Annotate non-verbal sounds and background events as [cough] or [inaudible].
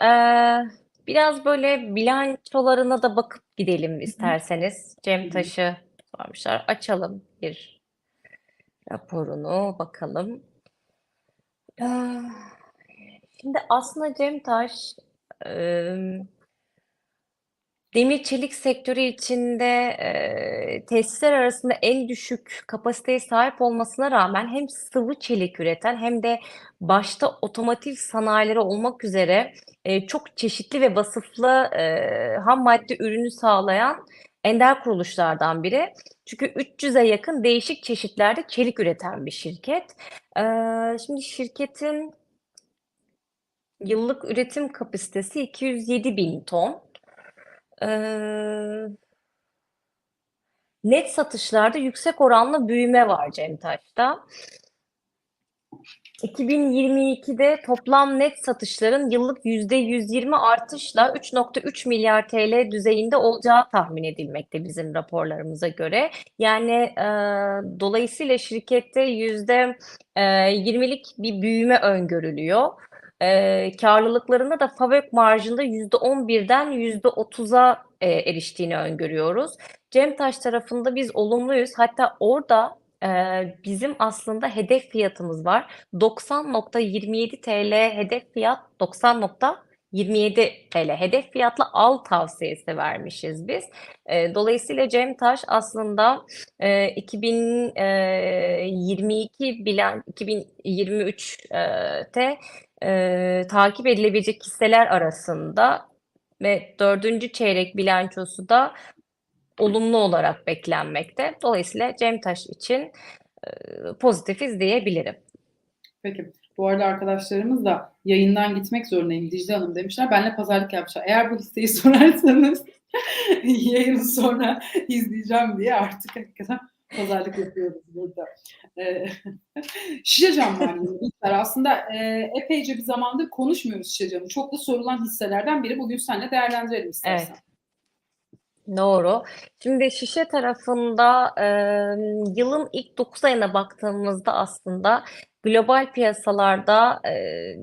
eee, biraz böyle bilançolarına da bakıp gidelim isterseniz. Cem. Taş'ı sormuşlar. Açalım bir raporunu bakalım. Şimdi aslında Cem Taş, demir çelik sektörü içinde, eee, tesisler arasında en düşük kapasiteye sahip olmasına rağmen hem sıvı çelik üreten hem de başta otomotiv sanayileri olmak üzere, eee, çok çeşitli ve vasıflı, eee, hammadde ürünü sağlayan ender kuruluşlardan biri. Çünkü 300'e yakın değişik çeşitlerde çelik üreten bir şirket. Eee, şimdi şirketin yıllık üretim kapasitesi 207.000 ton. Eee net satışlarda yüksek oranlı büyüme var Cem Taş'ta. 2022'de toplam net satışların yıllık %120 artışla 3.3 milyar TL düzeyinde olacağı tahmin edilmekte bizim raporlarımıza göre. Yani, eee, dolayısıyla şirkette yüzde, eee, 20'lik bir büyüme öngörülüyor. Eee, kârlılıklarında da FAVÖK marjında %11'den %30'a, eee, eriştiğini öngörüyoruz. Cem Taş tarafında biz olumluyuz. Hatta orada, eee, bizim aslında hedef fiyatımız var. $90.27 TL hedef fiyat, $90.27 TL hedef fiyatla al tavsiyesi vermişiz biz. Dolayısıyla Cem Taş aslında, eee, 2022 bilan 2023 eee, takip edilebilecek hisseler arasında ve 4. çeyrek bilançosu da olumlu olarak beklenmekte. Dolayısıyla Cem Taş için, eee, pozitifiz diyebilirim. Peki. Bu arada arkadaşlarımız da "Yayından gitmek zorundayım Dicle Hanım." demişler. Benimle pazarlık yapmışlar. Eğer bu listeyi [laughs] sorarsanız [laughs] yayını sonra izleyeceğim diye artık hakikaten pazarlık yapıyoruz burada. Eee, [laughs] şişe cam var. Aslında, eee, epeyce bir zamandır konuşmuyoruz şişe camı. Çok da sorulan hisselerden biri. Bugün seninle değerlendirelim istersen. Evet. Doğru. Şimdi şişe tarafında, emm, yılın ilk 9 ayına baktığımızda aslında global piyasalarda, eee,